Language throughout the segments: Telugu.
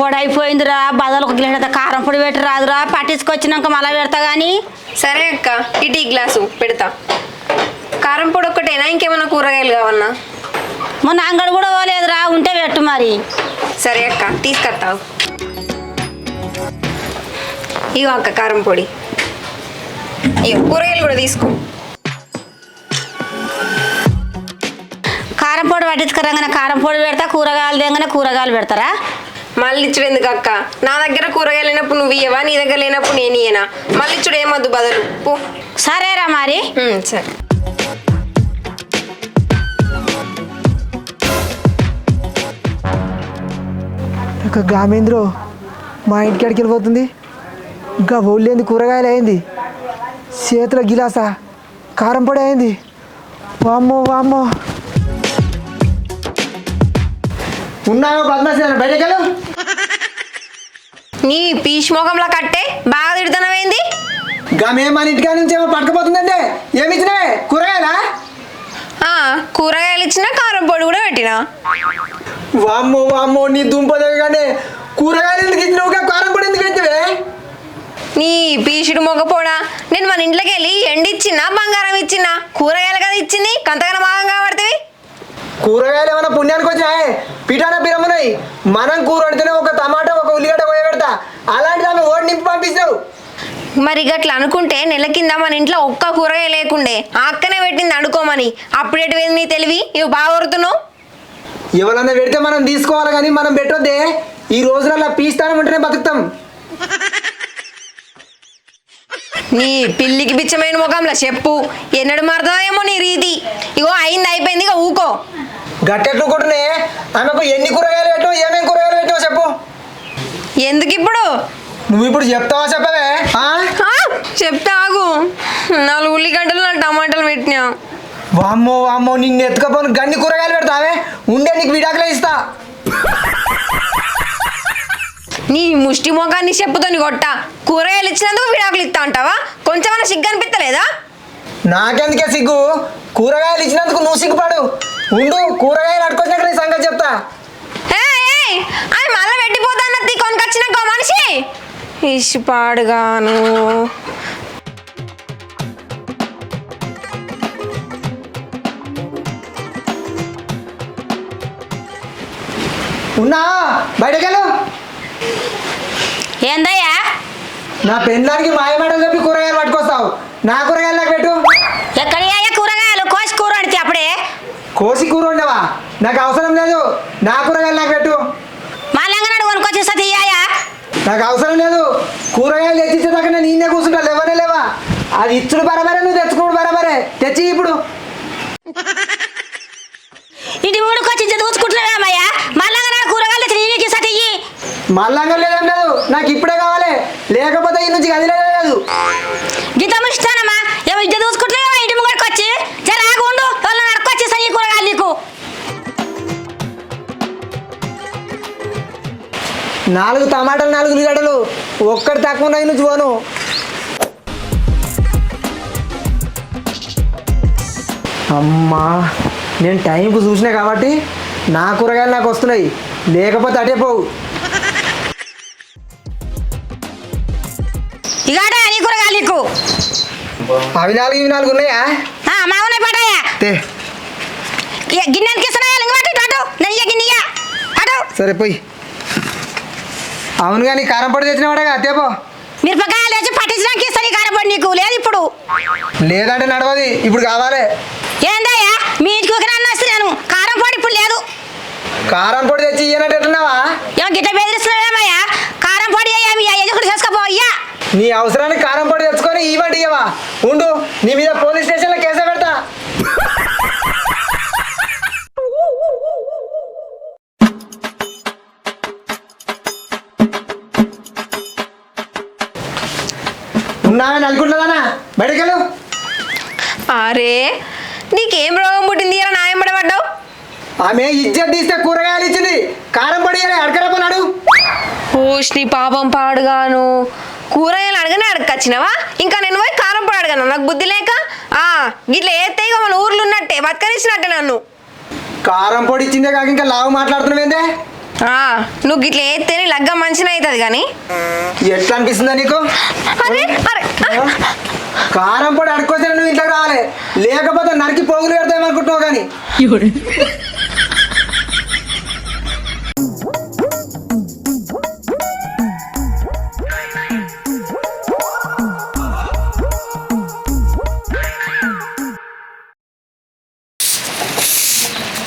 పొడి అయిపోయిందిరా బదలు ఒక గిన్నె కారం పొడి పెట్టి రాదురా పట్టించుకొచ్చినాక మళ్ళీ పెడతా కానీ సరే అక్క ఇటు గ్లాసు పెడతా. కారం పొడి ఒక్కటేనా? ఇంకేమైనా కూరగాయలు కావన్నా మొన్న అంగడి కూడా పోలేదురా ఉంటే పెట్టు మరి. సరే అక్క తీసుకొస్తావు ఇగో అక్క కారం పొడి. ఇగో కూరగాయలు కూడా తీసుకో. కారం పొడి పట్టించుకురాగానే కారం పొడి పెడతా కూరగాయలు దేగానే కూరగాయలు పెడతారా? మళ్ళీ ఇచ్చుడు ఎందుకు అక్క నా దగ్గర కూరగాయలు లేనప్పుడు నువ్వు ఇయ్యవా? నీ దగ్గర లేనప్పుడు నేను ఇయ్యనా? మళ్ళీ ఇచ్చుడు ఏమొద్దు బదులు? పో. సరేరా మరి. సరే. ఒక గామేంద్రో మా ఇంటికి వెళ్ళిపోతుంది? ఇంకా ఒళ్ళేంది కూరగాయలు అయింది. చేతిలో గిలాసా కారం పొడి అయింది. వామ్మో వామ్మో. ఉన్నాయో పద్మశ్రీ బయటకు వెళ్ళు. నీ పీచ్ మొఖంలో కట్టే బాగా తిడుతున్నావేంది? గామే మన ఇంటికాడ నుంచి ఏమో పట్టుకుపోతుందంటే ఏమి ఇచ్చినావే? కూరగాయలా? ఆ, కూరగాయలు ఇచ్చిన కారం పొడి కూడా పెట్టినా. వామ్మో వామ్మో నీ దుంపదే కానీ కూరగాయలు ఎందుకు ఇచ్చినావు? కారం పొడి ఎందుకు ఇచ్చివే నీ పీచుడు మొగపోడా నేను మన ఇంట్లోకి వెళ్ళి ఎండిచ్చినా బంగారం ఇచ్చినా కూరగాయలు కదా ఇచ్చింది కంతగానే భాగం కాబడుతుంది కూరగాయలు ఏమైనా పుణ్యానికి వచ్చినాయే పిటాన పిరమున్నాయి మనం కూర వండితేనే ఒక టమాటా ఒక ఉల్లిగడ్డ పోయి పెడతా అలాంటి ఆమె ఓడి నింపి పంపిస్తావు. మరి గట్ల అనుకుంటే నెల కింద మన ఇంట్లో ఒక్క కూరగాయ లేకుండే. ఆ అక్కనే పెట్టింది అనుకోమని. అప్పుడేటి నీ తెలివి? ఇవి బాగా కొడుతున్నావు? ఎవరన్నా పెడితే మనం తీసుకోవాలి కానీ మనం పెట్టొద్దే. ఈ రోజులలో పీస్తానం ఉంటేనే బతుకుతాం. నీ పిల్లికి బిచ్చమైన ముఖంలో చెప్పు. ఎన్నడు మారుతుందేమో నీ రీతి. ఇగో అయింది అయిపోయింది ఇక ఊకో. గట్టెట్లు కొట్టునే ఆమెకు ఎన్ని కూరగాయలు పెట్టావు ఏమేమి కూరగాయలు పెట్టావు చెప్పు. ఎందుకు ఇప్పుడు? నువ్వు ఇప్పుడు చెప్తావా చెప్పవే? చెప్తా ఆగు. నాలుగు ఉల్లిగడ్డలు నా టమాటాలు పెట్టినా. వామ్మో వామ్మో నిన్ను ఎత్తుకపోను. గన్ని కూరగాయలు పెడతావే? ఉండే నీకు విడాకులే ఇస్తా. నీ ముష్టి మొగాన్ని చెప్పుతో నీ కొట్ట. కూరగాయలు ఇచ్చినందుకు విడాకులు ఇస్తా అంటావా? కొంచెమన్నా సిగ్గు అనిపిస్తలేదా నాకెందుకే సిగ్గు? కూరగాయలు ఇచ్చినందుకు నువ్వు సిగ్గుపడు. ఉండు కూరగాయలు అడుకొచ్చినాక నీ సంగతి చెప్తా. అది మళ్ళీ పెట్టిపోతాన్నది కొనుకొచ్చినాక మనిషి? ఇష్ పాడుగాను. ఉన్నా బయటకెళ్ళు. ఏందయ్యా? నా పెళ్ళానికి మాయమాటలు చెప్పి కూరగాయలు పట్టుకొస్తావు. నా కూరగాయలు పెట్టు. ఎక్కడయ్యా కూరగాయలు? కోసి కూర వండితే అప్పుడే? కోసి కూర ఉండవా నాకు అవసరం లేదు. నా కూరగాయలు నాకు పెట్టు. మళ్ళీ అంగనాడు కొనుక్కొచ్చేస్తా తీయాయా నాకు అవసరం లేదు. కూరగాయలు తెచ్చిచ్చేదాకా నేను నేనే కూర్చుంటా. లేవనే లేవా? అది ఇచ్చుడు బరబరే నువ్వు తెచ్చుకోడు బరబరే. తెచ్చి ఇప్పుడు. ఇంటి ఊడికొచ్చి దూచుకుంటున్నావేమయ్యా మళ్ళీ అంగనాడు కూరగాయలు తెచ్చి నీకు ఇస్తా మళ్ళంగా లేదేం. నాకు ఇప్పుడే కావాలి. లేకపోతే ఈ నుంచి గదిలే లేదు. గీతం ఇస్తానమ్మా ఏమో ఇద్దరు చూసుకుంటున్నావా ఇంటి ముంగడికి వచ్చి? కూరగాయలు నీకు. నాలుగు టమాటాలు నాలుగు ఉల్లిగడ్డలు. ఒక్కటి తక్కువ ఉన్నాయి నుంచి పోను. అమ్మా నేను టైంకు చూసినా కాబట్టి నా కూరగాయలు నాకు వస్తున్నాయి. లేకపోతే అటే పోవు. ఇగాట నీ కూరగాయలు నీకు. అవి నాలుగు ఇవి నాలుగు ఉన్నాయా? మా ఉన్నాయి పటాయా తే. గిన్నెలకి ఇస్తున్నాయా లింగ పట్టు ఇటు అటు. నెయ్యి గిన్నెయ్యా అటు. సరే పోయి. అవును కానీ కారం పొడి తెచ్చినవాడగా తేపో మిరపకాయలు తెచ్చి పట్టించడానికి ఇస్తాను ఈ కారపొడి నీకు. లేదు ఇప్పుడు. లేదంటే నడవది ఇప్పుడు కావాలి. ఏందయ్యా? మీ ఇంటికి ఒక నన్ను వస్తే నేను కారం పొడి ఇప్పుడు లేదు. కారం పొడి తెచ్చి ఇయ్యనట్టు ఎట్టున్నావా ఏమో గిట్ట బెదిరిస్తున్నావేమయ్యా కారం పొడి అయ్యా మీ ఎదుగుడు చేసుకోపో అయ్యా నీ అవసరానికి కారం పొడి తెచ్చుకొని ఇవ్వండి ఇవ్వవా ఉండు నీ మీద పోలీస్ స్టేషన్లో కేసు పెడతా. ఉన్నావని అనుకుంటున్నానా బయటకెళ్ళు. అరే నీకేం రోగం పుట్టింది ఇలా నాయం పడబడ్డావు? ఆమె ఇజ్జత్ తీస్తే కూరగాయలు ఇచ్చింది. కారం పొడి అడకరపన్నాడు నీ పాపం పాడుగాను. కూరగాయలు అడగనే అడగచ్చినవా ఇంకా నేను పోయి కారం పొడి అడగను? నాకు బుద్ధి లేక? ఆ గిట్ల ఏతే ఇక మన ఊర్లో ఉన్నట్టే బతకనిచ్చినట్టే నన్ను. కారం పొడి ఇచ్చిందే కాక ఇంకా లావు మాట్లాడుతున్నావేందే? ఆ, నువ్వు గిట్ల ఏత్తేనే లగ్గం మంచిగా అవుతుంది కానీ. ఎట్లా అనిపిస్తుందా నీకు? అరే అరే కారం పొడి అడుక్కొస్తే నువ్వు ఇంట్లోకి రావాలి. లేకపోతే నరికి పోగులు పెడతామనుకుంటున్నావు కానీ?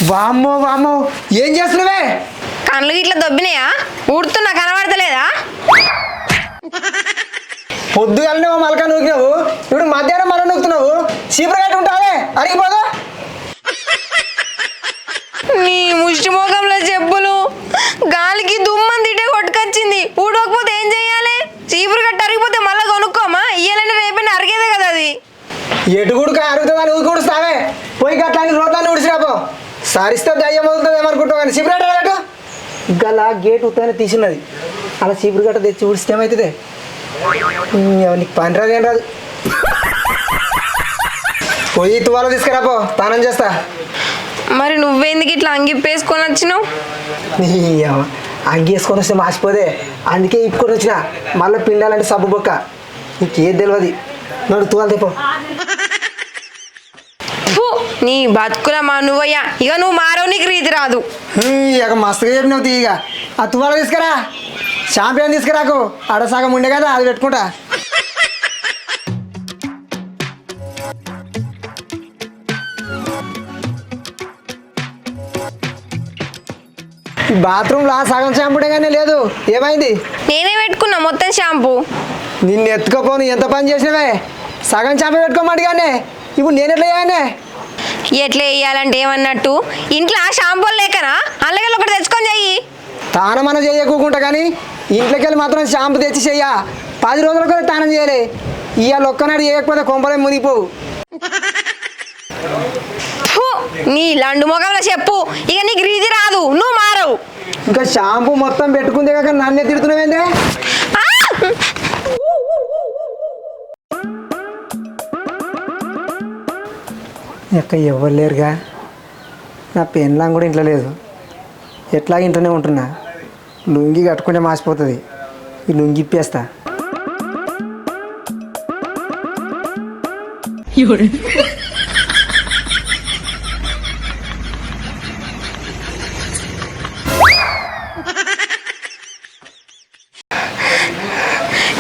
వామ్మో వామ్మో. ఏం చేస్తున్నావే? కళ్ళు గిట్ల దొబ్బినాయా? ఊడుతున్నా కనబడతలేదా? పొద్దుగాలనే ఓ మలక నూకినావు ఇప్పుడు మధ్యాహ్నం మళ్ళీ నూకుతున్నావు. చీపురగట్టు ఉంటావే అరిగిపోదు నీ ముష్టి మోకంలో చెప్పులు గాలికి దుమ్మని తిట్టే కొట్టుకొచ్చింది. ఊడకపోతే ఏం చెయ్యాలి చీపురు కట్ట అరిగిపోతే మళ్ళీ కొనుక్కోమా? ఇయ్యాలంటే రేపైనా అరిగేదే కదా అది. ఎటుగుడుక అరుగుతుందని ఊరుకుడుస్తావే పోయి గట్లాన్ని రోడ్లన్నీ ఉడిచిరాపో సరిస్తే దయ్యం వదులుతుంది ఏమనుకుంటావు కానీ కట్టు గలా గేట్ ఉత్తగానే తీసినది అలా చీపురు గట్ట తెచ్చి ఉడిస్తే ఏమవుతుంది నీకు పని రాదు ఏం రాదు. పోయి తువాలో తీసుకురాపో తానం చేస్తా. మరి నువ్వెందుకు ఇట్లా అంగిప్పేసుకొని వచ్చినావు? నీ అవ్వ. అంగి వేసుకొని వస్తే మాసిపోదే అందుకే ఇప్పుకొని వచ్చిన. మళ్ళీ పిండాలంటే సబ్బు బొక్క. నీకేం తెలియదు నడు తువాలు తెపో నీ బతుకుల మా నువ్వయ్యా ఇక నువ్వు మారవు నీకు రీతి రాదు. ఇక మస్తుగా చెప్పినావు తీయగా ఆ తువాల తీసుకురా. షాంపియన్ తీసుకురాకు. ఆడ సగం ఉండే కదా అది పెట్టుకుంటా. బాత్రూంలో సగం షాంపుడే కానీ లేదు. ఏమైంది? నేనే పెట్టుకున్నా మొత్తం షాంపూ నిన్ను ఎత్తుకోపోను ఎంత పని చేసినవే? సగం షాంపూ పెట్టుకోమంటే కానీ ఇప్పుడు నేను ఎట్లా చేయనే? ఎట్లా వేయాలంటే ఏమన్నట్టు? ఇంట్లో ఆ షాంపూలు లేకనా? అలాగే ఒకటి తెచ్చుకొని చెయ్యి. తానం మనం చేయకోకుండా కానీ ఇంట్లోకి వెళ్ళి మాత్రం షాంపూ తెచ్చి చెయ్య. పది రోజుల కూడా తానం చేయాలి. ఇవాళ ఒక్కనాడు చేయకపోతే కొంపలే మునిగిపోవు. నీ లండు మొగంలో చెప్పు. ఇక నీకు రీతి రాదు. నువ్వు మారవు. ఇంకా షాంపూ మొత్తం పెట్టుకుందే కాక నన్నే తిడుతున్నావేందే ఎక్క ఎవరు లేరుగా. నా పెన్లాం కూడా ఇంట్లో లేదు. ఎట్లా ఇంట్లోనే ఉంటున్నా? లుంగి కట్టుకుంటే మాసిపోతుంది. ఈ లుంగి ఇప్పేస్తా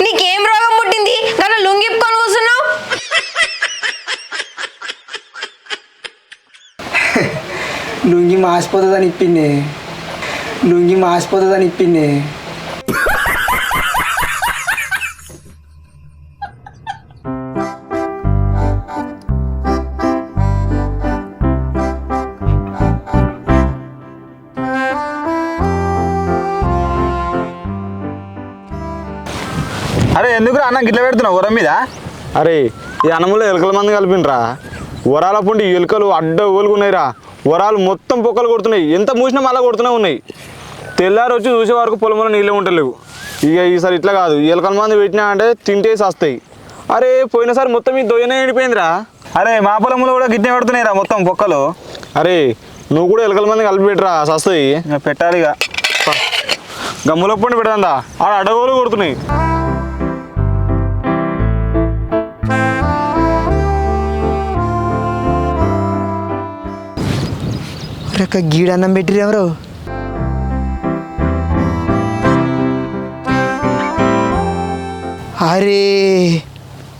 నీకేం రోగం పుట్టింది దాంట్లో లుంగిప్పుకొని కూర్చున్నావు లుంగి మాసిపోతుందని ఇప్పింది. లుంగి మాసిపోతుందని ఇప్పింది. అరే ఎందుకురా అన్న గిట్ల పెడుతున్నావు? ఉరం మీద? అరే ఈ అన్నములో ఎలుకల మంది కలిపినరా? వరాల పుండి ఎలుకలు అడ్డ ఊలుకున్నాయిరా వరాలు మొత్తం పొక్కలు కొడుతున్నాయి. ఎంత మూసినా మళ్ళీ కొడుతూనే ఉన్నాయి. తెల్లారి వచ్చి చూసే వరకు పొలంలో నీళ్ళే ఉంటలేవు ఇక ఈసారి ఇట్లా కాదు. ఎలుకల మంది పెట్టినా అంటే తింటే వస్తాయి అరే పోయినసారి మొత్తం ఈ దొయ్యనే ఎండిపోయిందిరా. అరే మా పొలంలో కూడా గిట్నే పెడుతున్నాయిరా మొత్తం పొక్కలు. అరే నువ్వు కూడా ఎలుకల మంది కలిపి పెట్టరా వస్తాయి పెట్టాలి ఇక. గమ్ములో పండి పెడదా ఆడ అడగోలు కొడుతున్నాయి. రెక్క గీడన్నం పెట్టిరెవరు అరే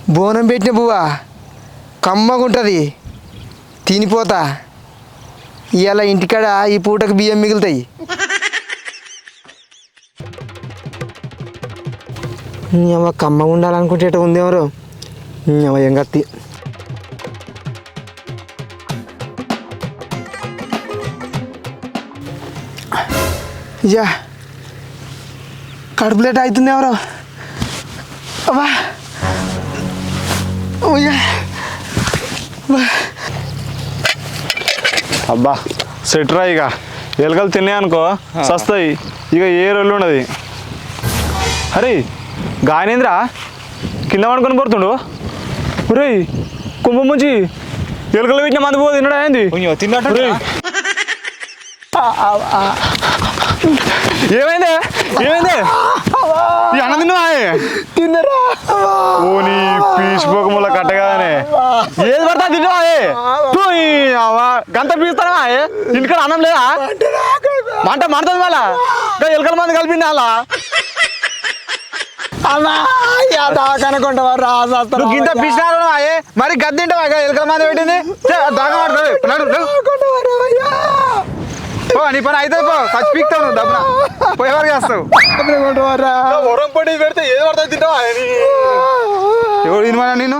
బోనం పెట్టిన పువ్వా? కమ్మగుంటుంది. తినిపోతా ఇవాళ ఇంటికాడ ఈ పూటకు బియ్యం మిగులుతాయి. అమ్మ కమ్మగా ఉండాలనుకుంటే ఉంది ఎవరు? యా. కడుపులేట్ అవుతుంది ఎవరు. అబ్బా. అబ్బా. సెట్రా ఇక. ఎలుకలు తిన్నాయి అనుకో సస్తాయి. ఇక ఏ రోజులు ఉండదు. అరే గాయనేంద్రా? కింద పడుకొని పడుతుండు. ఒరే కుంభ ముంచి ఎలుకలు పెట్టిన మంది పోదు తిన్నాడా ఏంది? తిన్నట్టు. ఏమైంది? ఏమైంది? ఈ అన్నం తిన్నావా? తిన్నరా. ఓ నీ పీచు పొగముల కట్టగానే. ఏది పడతా తిన్నావా తూ ఈ అవ్వ, గంట పీస్తానా ఇంటికాడ అన్నం లేదా? మంట మంటది మళ్ళా? ఇంకా ఎలుకల మంది కలిపింది అలా? పీసినారు మరి గద్ద తింటావా ఇక ఎలుకల మంది పెట్టింది? దాకా పడుతుంది. పో నీ పని అయితే పో. ఖర్చు పీక్తావు నువ్వు పోయేవారు చేస్తావు? వరం పొడి పెడితే ఏది పడుతుంది తింటావా? ఎవడు తినమన్నా నేను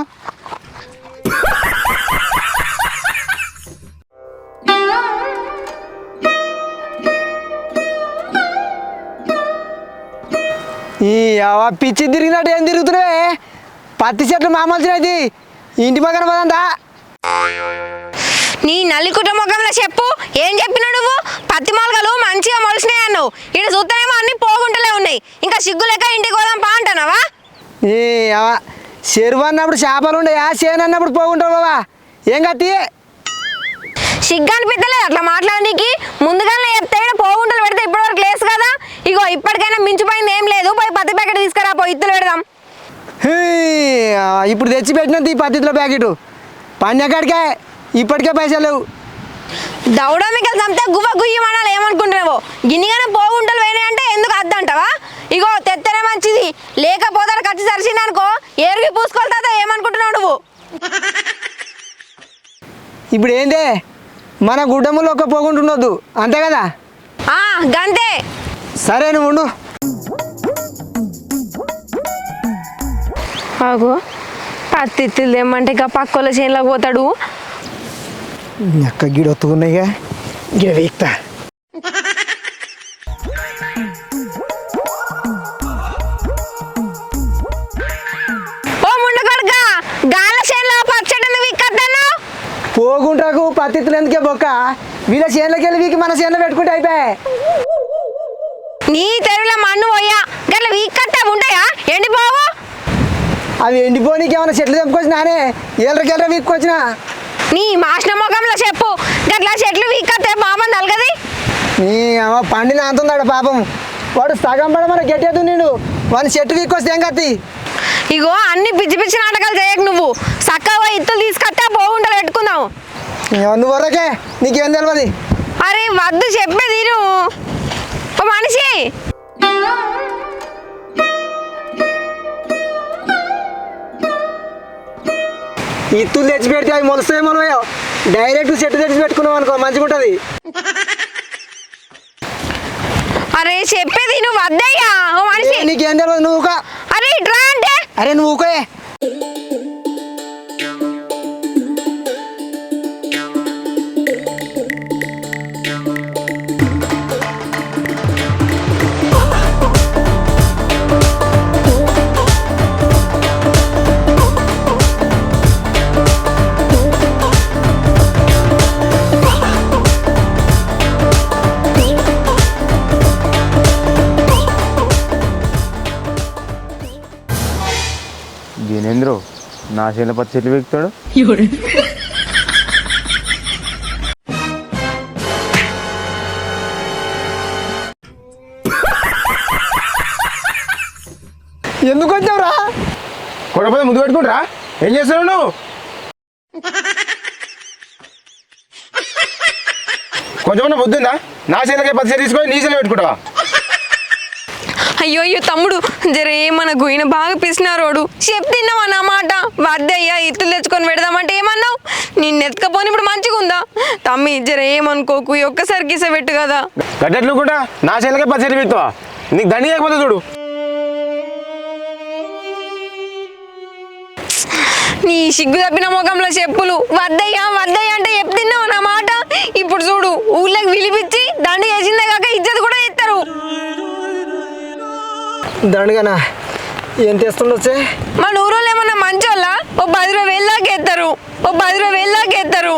ఈ అవ్వ పిచ్చి తిరిగినట్టు ఏం తిరుగుతున్నావే? పత్తి చెట్లు మామూలు ఇంటి పక్కన పదంతా నీ నల్లికుట ముఖంలో చెప్పు. ఏం చెప్పినావు నువ్వు? పత్తి మొలకలు మంచిగా మొలిసినాయి అన్నావు. ఇక్కడ చూస్తేనేమో అన్ని పోగుంటలే ఉన్నాయి. ఇంకా సిగ్గు లెక్క ఇంటికి పోదాం పా అంటున్నావా అవ్వ చెరువు అన్నప్పుడు చేపలు ఉండయా? చేను అన్నప్పుడు పోకుంటావు బాబా ఏం కత్తి సిగ్గు అనిపించలేదు అట్లా మాట్లాడడానికి ముందుగానే చెప్తే ఈడ పోగుంటలు పెడితే ఇప్పటివరకు లేసు కదా. ఇగో ఇప్పటికైనా మించిపోయింది ఏం లేదు. పోయి పత్తి ప్యాకెట్ తీసుకురా పోయి ఇత్తులు పెడదాం. హీ, ఇప్పుడు తెచ్చి పెట్టినది ఈ పత్తిలో ప్యాకెట్. పన్నెక్కడికే ఇప్పటికే పైసలు లేవు. దౌడ మీకు చంపితే గువ్వ గుయ్యమనాలి ఏమనుకుంటున్నావో? గిన్నెగానే పోగుంటలు పోయినాయంటే ఎందుకు అద్దంటావా ఇగో తెత్తనే మంచిది. లేకపోతే ఖర్చు సరిచిందనుకో ఏరుగి పూసుకోవాలి ఏమనుకుంటున్నావు నువ్వు? ఇప్పుడు ఏందే? మన గుడ్డములో ఒక్క పోగుంటుండొద్దు. అంతే కదా? ఆ, గంతే. సరే నువ్వు ఉండు. ఆగో. పత్తి తెమ్మంటే ఇక పక్కల చేనులోకి పోతాడు. అక్క గిడ ఒత్తుకున్నాయిగా గిడ వీక్తా పోగుంటాకు పత్తిత్తులు ఎందుకే బొక్క? వీళ్ళ చేనులకి వెళ్ళి వీకి మన చేనులో పెట్టుకుంటే అయిపోయాయి నీ తెరువులో మన్ను పోయా. గట్ల వీక్కట్ట ఉంటాయా? ఎండిపోవు. అవి ఎండిపోనీకి ఏమైనా చెట్లు తెంపుకొచ్చినానే? ఏళ్ళకెళ్ళరా వీక్కొచ్చినా? నీ మాసిన ముఖంలో చెప్పు. గట్ల చెట్లు వీక్కతే బాబా నలగది నీ అమ్మ పండిన అంతుందాడు పాపం. వాడు సగం పడమని గట్టేదు నేను వాని చెట్టు వీక్కొస్తే ఏం కత్తి? ఇగో అన్ని పిచ్చి పిచ్చి నాటకాలు చేయకు నువ్వు. చక్కగా ఇత్తులు తీసుకొస్తే పోగుంటలు పెట్టుకుందాం. నువ్వు వరకే. నీకేం తెలియదు అరే వద్దు చెప్పేది మనిషి. ఇత్తులు తెచ్చి పెడితే అవి మొలుస్తాయి మనం డైరెక్ట్ చెట్టు తెచ్చి పెట్టుకున్నాం అనుకో మంచిగా ఉంటుంది అరే చెప్పేది నువ్వు వద్దయ్యా ఓ మనిషి. నీకేం తెలియదు నువ్వు. అరే ఇట్రా అంటే? అరే నువ్వు నా చేనుల పత్తి చెట్లు వెక్తాడు ఎందుకు వచ్చావురా? కొడపోతే ముందు పెట్టుకుంటారా. ఏం చేస్తున్నావు నువ్వు? కొంచెం బుద్ధిందా నా చేనులకే పత్తి చెట్లు తీసుకొని నీ చేనులో పెట్టుకుంటావా? అయ్యో అయ్యో తమ్ముడు జరే మన గుయిన బాగా పిసినారోడు. చెప్తున్నావు అన్నమాట వద్దయ్యా ఇత్తులు తెచ్చుకొని పెడదామంటే ఏమన్నావు? నిన్ను ఎత్తుకపోని ఇప్పుడు మంచిగా ఉందా తమ్మి జర ఏమనుకోకు ఈ ఒక్కసారి గిస పెట్టు కదా. గడ్డెట్లు కూడా నా చేనులకే పత్తి చెట్లు పెడతావా? నీకు దండి లేకపోతే చూడు. నీ సిగ్గు తప్పిన ముఖంలో చెప్పులు. వద్దయ్యా దండగానా ఏం తెస్తుండొచ్చే మన ఊరోళ్ళు ఏమన్నా మంచోళ్ళ? ఓ పది రూపాయలు వేలు ఓ పది రూపాయలు వేలు